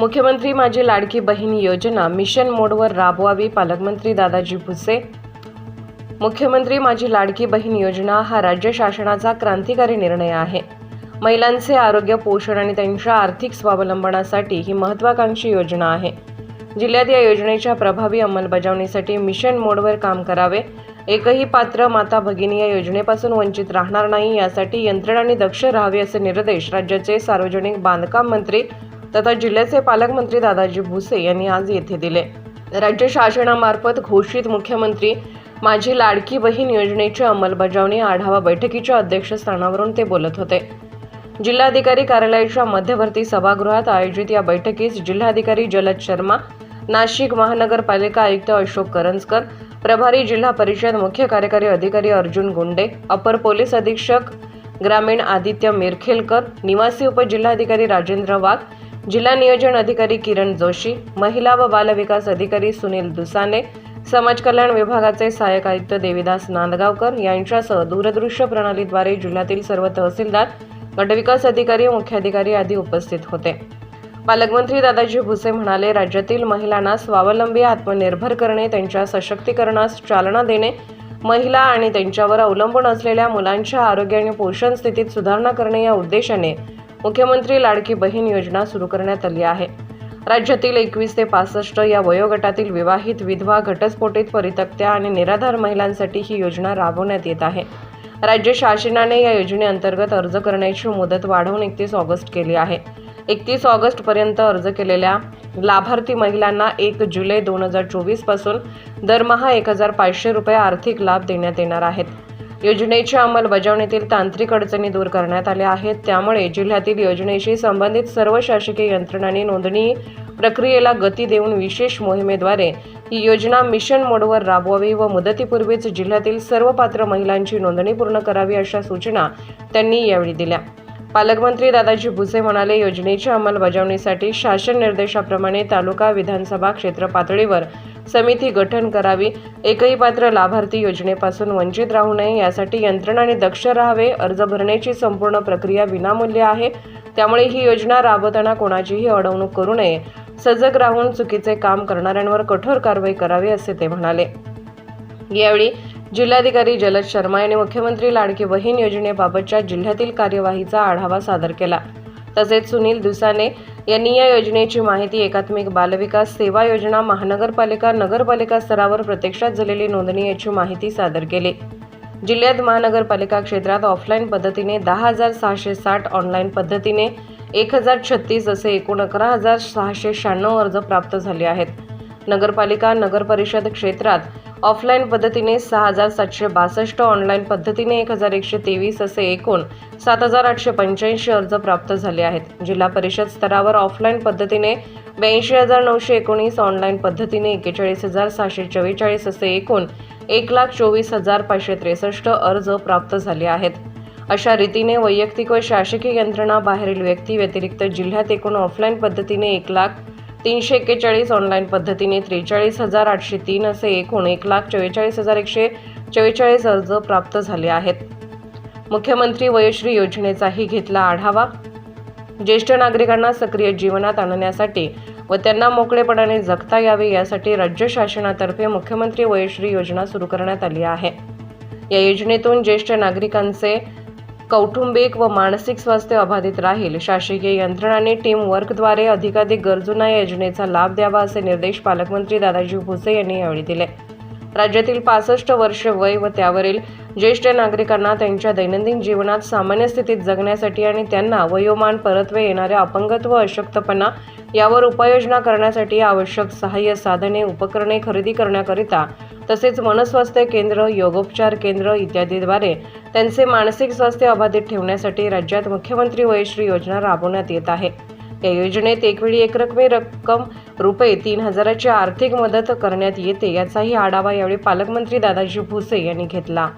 मुख्यमंत्री माझी लाडकी बहीण योजना मिशन मोडवर राबवावी पालकमंत्री दादाजी भुसे. मुख्यमंत्री माझी लाडकी बहीण योजना हा राज्य शासनाचा क्रांतिकारी निर्णय आहे. महिलांचे आरोग्य पोषण आणि त्यांच्या आर्थिक स्वावलंबनासाठी ही महत्त्वाकांक्षी योजना आहे. जिल्ह्यात या योजनेच्या प्रभावी अंमलबजावणीसाठी मिशन मोडवर काम करावे. एकही पात्र माता भगिनी या योजनेपासून वंचित राहणार नाही यासाठी यंत्रणांनी दक्ष राहावे असे निर्देश राज्याचे सार्वजनिक बांधकाम मंत्री तथा जिल्ह्याचे पालकमंत्री दादाजी भुसे यांनी आज येथे दिले. राज्य शासनामार्फत घोषित मुख्यमंत्री माझी लाडकी बहीण योजनेची अंमलबजावणी आढावा बैठकीच्या अध्यक्षस्थानावरून ते बोलत होते. जिल्हाधिकारी कार्यालयाच्या मध्यवर्ती सभागृहात आयोजित या बैठकीस जिल्हाधिकारी जलद शर्मा नाशिक महानगरपालिका आयुक्त अशोक करंजकर प्रभारी जिल्हा परिषद मुख्य कार्यकारी अधिकारी अर्जुन गुंडे अपर पोलीस अधीक्षक ग्रामीण आदित्य मिरखेलकर निवासी उपजिल्हाधिकारी राजेंद्र वाघ जिल्हा नियोजन अधिकारी किरण जोशी महिला व बालविकास अधिकारी सुनील दुसाने समाज कल्याण विभागाचे सहाय्यक आयुक्त देविदास नांदगावकर यांच्यासह दूरदृश्य प्रणालीद्वारे जिल्ह्यातील सर्व तहसीलदार गटविकास अधिकारी मुख्याधिकारी आदी उपस्थित होते. पालकमंत्री दादाजी भुसे म्हणाले राज्यातील महिलांना स्वावलंबी आत्मनिर्भर करणे त्यांच्या सशक्तीकरणास चालना देणे महिला आणि त्यांच्यावर अवलंबून असलेल्या मुलांच्या आरोग्य आणि पोषण स्थितीत सुधारणा करणे या उद्देशाने मुख्यमंत्री लाडकी बहीण योजना सुरू करण्यात आली आहे. राज्यातील एकवीस ते पासष्ट या वयोगटातील विवाहित विधवा घटस्फोटित परितक्त्या आणि निराधार महिलांसाठी ही योजना राबवण्यात येत आहे. राज्य शासनाने या योजनेअंतर्गत अर्ज करण्याची मुदत वाढवून एकतीस ऑगस्ट केली आहे. एकतीस ऑगस्टपर्यंत अर्ज केलेल्या लाभार्थी महिलांना एक जुलै दोन हजार चोवीसपासून दरमहा एक हजार पाचशे रुपये आर्थिक लाभ देण्यात येणार आहेत. योजनेच्या अंमलबजावणीतील तांत्रिक अडचणी दूर करण्यात आल्या आहेत. त्यामुळे जिल्ह्यातील योजनेशी संबंधित सर्व शासकीय यंत्रणांनी नोंदणी प्रक्रियेला गती देऊन विशेष मोहिमेद्वारे ही योजना मिशन मोडवर राबवावी व मुदतीपूर्वीच जिल्ह्यातील सर्व पात्र महिलांची नोंदणी पूर्ण करावी अशा सूचना त्यांनी यावेळी दिल्या. पालकमंत्री दादाजी भुसे म्हणाले योजनेच्या अंमलबजावणीसाठी शासन निर्देशाप्रमाणे तालुका विधानसभा क्षेत्र पातळीवर समिती गठन करावी. एकही पात्र लाभार्थी योजनेपासून वंचित राहू नये यासाठी यंत्रणांनी दक्ष राहावे. अर्ज भरण्याची संपूर्ण प्रक्रिया विनामूल्य आहे. त्यामुळे ही योजना राबवताना कोणाचीही अडवणूक करू नये. सजग राहून चुकीचे काम करणाऱ्यांवर कठोर कारवाई करावी असे ते म्हणाले. यावेळी जिल्हाधिकारी जलद शर्मा यांनी मुख्यमंत्री लाडकी बहीण योजनेबाबतच्या जिल्ह्यातील कार्यवाहीचा आढावा सादर केला. तसेच सुनील दुसाने यांनी या योजनेची माहिती एकात्मिक बालविकास सेवा योजना महानगरपालिका नगरपालिका स्तरावर प्रत्यक्षात झालेली नोंदणी याची माहिती सादर केली. जिल्ह्यात महानगरपालिका क्षेत्रात ऑफलाईन पद्धतीने दहा हजार सहाशे साठ ऑनलाईन पद्धतीने एक हजार छत्तीस असे एकूण अकरा हजार सहाशे शहाण्णव अर्ज प्राप्त झाले आहेत. नगरपालिका नगरपरिषद क्षेत्रात ऑफलाईन पद्धतीने सहा हजार सातशे बासष्ट ऑनलाईन पद्धतीने एक हजार एकशे तेवीस असे एकूण सात हजार आठशे पंच्याऐंशी अर्ज प्राप्त झाले आहेत. जिल्हा परिषद स्तरावर ऑफलाईन पद्धतीने ब्याऐंशी हजार नऊशे एकोणीस ऑनलाईन पद्धतीने एक्केचाळीस हजार सहाशे चव्वेचाळीस असे एकूण एक लाख चोवीस हजार पाचशे त्रेसष्ट अर्ज प्राप्त झाले आहेत. अशा रीतीने वैयक्तिक व शासकीय यंत्रणा बाहेरील व्यक्ती व्यतिरिक्त जिल्ह्यात एकूण ऑफलाईन पद्धतीने एक लाख तीनशे एक्केचाळीस ऑनलाईन पद्धतीने त्रेचाळीस हजार आठशे तीन असे एकूण एक लाख चव्वेचाळीस हजार एकशे चव्वेचाळीस अर्ज प्राप्त झाले आहेत. मुख्यमंत्री वयश्री योजनेचाही घेतला आढावा. ज्येष्ठ नागरिकांना सक्रिय जीवनात आणण्यासाठी व त्यांना मोकळेपणाने जगता यावे यासाठी राज्य शासनातर्फे मुख्यमंत्री वयश्री योजना सुरू करण्यात आली आहे. या योजनेतून ज्येष्ठ नागरिकांचे कौटुंबिक व मानसिक स्वास्थ्य अबाधित राहील. शासकीय यंत्रणांनी टीम वर्कद्वारे अधिकाधिक गरजूंना या योजनेचा लाभ द्यावा असे निर्देश पालकमंत्री दादाजी भुसे यांनी यावेळी दिले. राज्यातील पासष्ट वर्ष वय व त्यावरील ज्येष्ठ नागरिकांना त्यांच्या दैनंदिन जीवनात सामान्य स्थितीत जगण्यासाठी आणि त्यांना वयोमान परत्वे येणाऱ्या अपंगत्व अशक्तपणा यावर उपाययोजना करण्यासाठी आवश्यक सहाय्य साधने उपकरणे खरेदी करण्याकरिता तसेच मनस्वास्थ्य केंद्र योगोपचार केंद्र इत्यादीद्वारे त्यांचे मानसिक स्वास्थ्य अबाधित ठेवण्यासाठी राज्यात मुख्यमंत्री वयश्री योजना राबवण्यात येत आहे. या योजनेत एकवेळी एकरकमी रक्कम रुपये तीन हजाराची आर्थिक मदत करण्यात येते याचाही आढावा यावेळी पालकमंत्री दादाजी भुसे यांनी घेतला.